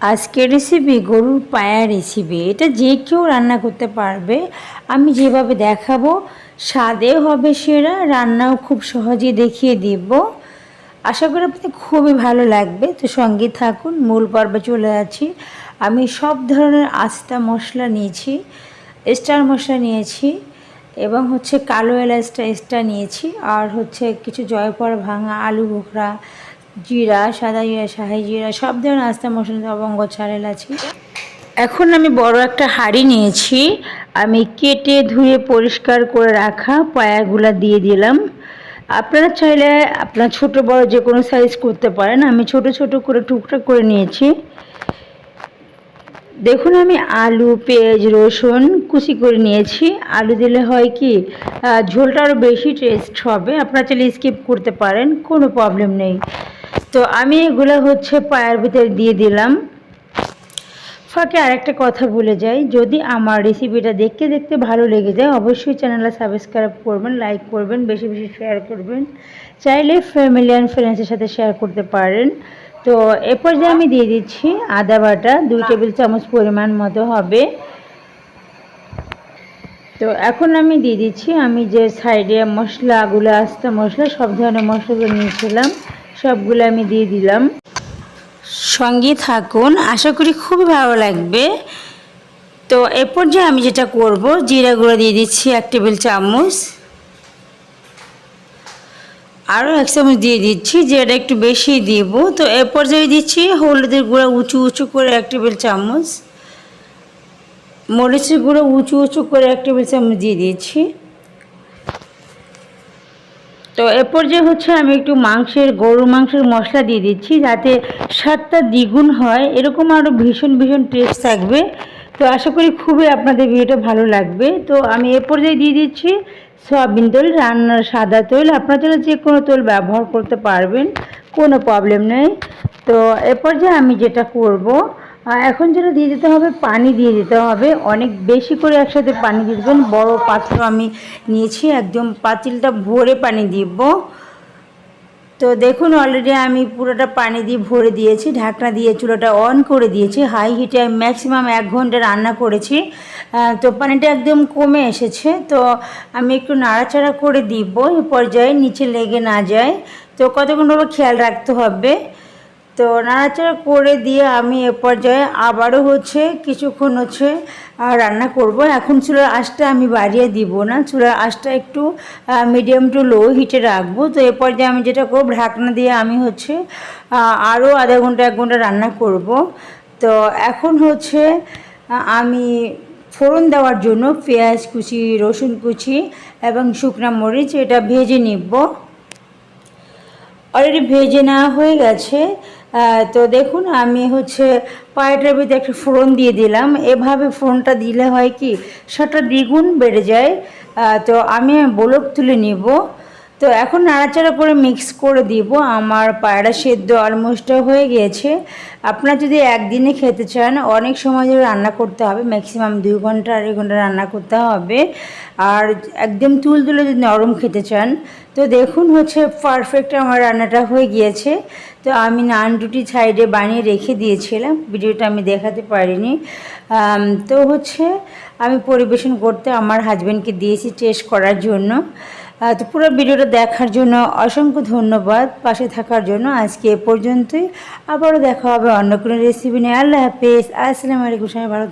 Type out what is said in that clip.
আজকের রেসিপি গরুর পায়া রেসিপি এটা যে কেউ রান্না করতে পারবে। আমি যেভাবে দেখাবো, স্বাদে হবে সেরা, রান্নাও খুব সহজে দেখিয়ে দিব। আশা করি আপনাদের খুবই ভালো লাগবে। তো সঙ্গে থাকুন, মূল পর্বে চলে আছি। আমি সব ধরনের আস্তা মশলা নিয়েছি স্টার মশলা নিয়েছি, এবং হচ্ছে কালো এলাচটা এক্সট্রা নিয়েছি, আর হচ্ছে কিছু জয়পর ভাঙা আলু বোখরা জিরা, সাদা জিরা, শাহি জিরা, সব ধরনের আস্তা মশলা লবঙ্গ ছাড় এলাচি এখন আমি বড় একটা হাঁড়ি নিয়েছি। আমি কেটে ধুয়ে পরিষ্কার করে রাখা পায়াগুলা দিয়ে দিলাম। আপনারা চাইলে আপনার ছোট বড় যে কোনো সাইজ করতে পারেন। আমি ছোট ছোট করে টুকরা করে নিয়েছি। দেখুন, আমি আলু, পেঁয়াজ, রসুন কুচি করে নিয়েছি। আলু দিলে হয় কি ঝোলটা আরও বেশি টেস্ট হবে। আপনারা চাইলে স্কিপ করতে পারেন, কোনো প্রবলেম নেই। তো আমি এগুলো হচ্ছে পায়ের ভিতরে দিয়ে দিলাম। ফাঁকে আরেকটা কথা বলে যাই। যদি আমার রেসিপিটা দেখতে দেখতে ভালো লেগে যায়, অবশ্যই চ্যানেলটা সাবস্ক্রাইব করবেন লাইক করবেন, বেশি বেশি শেয়ার করবেন। চাইলে ফ্যামিলি অ্যান্ড ফ্রেন্ডসের সাথে শেয়ার করতে পারেন। তো এরপর যে আমি দিয়ে দিচ্ছি আদা বাটা, দুই টেবিল চামচ পরিমাণ মতো হবে। তো এখন আমি দিয়ে দিচ্ছি, আমি যে সাইডে মশলাগুলো, আস্তে মশলা, সব ধরনের মশলাগুলো নিয়েছিলাম। সবগুলো আমি দিয়ে দিলাম। সঙ্গে থাকুন, আশা করি খুবই ভালো লাগবে। তো এরপর যে আমি যেটা করব, জিরা গুঁড়ো দিয়ে দিচ্ছি এক টেবিল চামচ। আরও এক চামচ দিয়ে দিচ্ছি যেটা একটু বেশি দিব। তো এরপর যে দিচ্ছি হলুদের গুঁড়া উঁচু উঁচু করে এক টেবিল চামচ। মরিচের গুঁড়ো উঁচু উঁচু করে এক টেবিল চামচ দিয়ে দিয়েছি তো এরপর যে হচ্ছে আমি একটু মাংসের গরু মাংসের মশলা দিয়ে দিচ্ছি যাতে স্বাদটা দ্বিগুণ হয়। এরকম আরও ভীষণ ভীষণ টেস্ট থাকবে। তো আশা করি খুবই আপনাদের ভিডিওটা ভালো লাগবে। তো আমি এ পর্যায়ে দিয়ে দিচ্ছি সয়াবিন তেল, রান্নার সাদা তেল। আপনারা চাইলে যে কোনো তেল ব্যবহার করতে পারবেন, কোনো প্রবলেম নেই। তো এ পর্যায়ে আমি যেটা করব এখন যেটা দিয়ে দিতে হবে, পানি দিয়ে দিতে হবে। অনেক বেশি করে একসাথে পানি দিয়ে দেবেন। বড় পাত্র আমি নিয়েছি, একদম পাতিলটা ভরে পানি দিব। তো দেখুন অলরেডি আমি পুরোটা পানি দিয়ে ভরে দিয়েছি, ঢাকনা দিয়ে চুলাটা অন করে দিয়েছি। হাই হিটে ম্যাক্সিমাম এক ঘণ্টা রান্না করেছি। তো পানিটা একদম কমে এসেছে। তো আমি একটু নাড়াচাড়া করে দিব এই পর্যায়ে নিচে লেগে না যায়। তো কতক্ষণভাবে খেয়াল রাখতে হবে। তো নাড়াচাড়া করে দিয়ে আমি এ পর্যায়ে আবারও হচ্ছে কিছুক্ষণ হচ্ছে রান্না করব। এখন চুলার আঁচটা আমি বাড়িয়ে দিব না। চুলার আঁচটা একটু মিডিয়াম টু লো হিটে রাখব। তো এ পর্যায়ে আমি যেটা করব, ঢাকনা দিয়ে আমি হচ্ছে আরও আধা ঘণ্টা, এক ঘণ্টা রান্না করব। তো এখন হচ্ছে আমি ফোড়ন দেওয়ার জন্য পেঁয়াজ কুচি, রসুন কুচি এবং শুকনা মরিচ এটা ভেজে নিব। অলরেডি ভেজে নেওয়া হয়ে গেছে। তো দেখুন, আমি হচ্ছে পায়েটার ভিতরে একটা ফোড়ন দিয়ে দিলাম। এভাবে ফোড়নটা দিলে হয় কি, সেটা দ্বিগুণ বেড়ে যায়। তো আমি বলক তুলে নিব। তো এখন নাড়াচাড়া করে মিক্স করে দিব। আমার পায়রা সেদ্ধ অলমোস্ট হয়ে গিয়েছে আপনারা যদি একদিনে খেতে চান, অনেক সময় ধরে রান্না করতে হবে। ম্যাক্সিমাম দুই ঘণ্টা, আড়াই ঘণ্টা রান্না করতে হবে। আর একদম তুল তুলে যদি নরম খেতে চান, তো দেখুন হচ্ছে পারফেক্ট আমার রান্নাটা হয়ে গিয়েছে। তো আমি নান রুটি সাইডে বানিয়ে রেখে দিয়েছিলাম। ভিডিওটা আমি দেখাতে পারিনি। তো হচ্ছে আমি পরিবেশন করতে আমার হাজব্যান্ডকে দিয়েছি টেস্ট করার জন্য। তো পুরো ভিডিওটা দেখার জন্য অসংখ্য ধন্যবাদ। পাশে থাকার জন্য আজকে এ পর্যন্তই। আবারও দেখা হবে অন্য কোনো রেসিপি নিয়ে। আল্লাহ হাফেজ। আসসালামু আলাইকুম, সবাই ভালো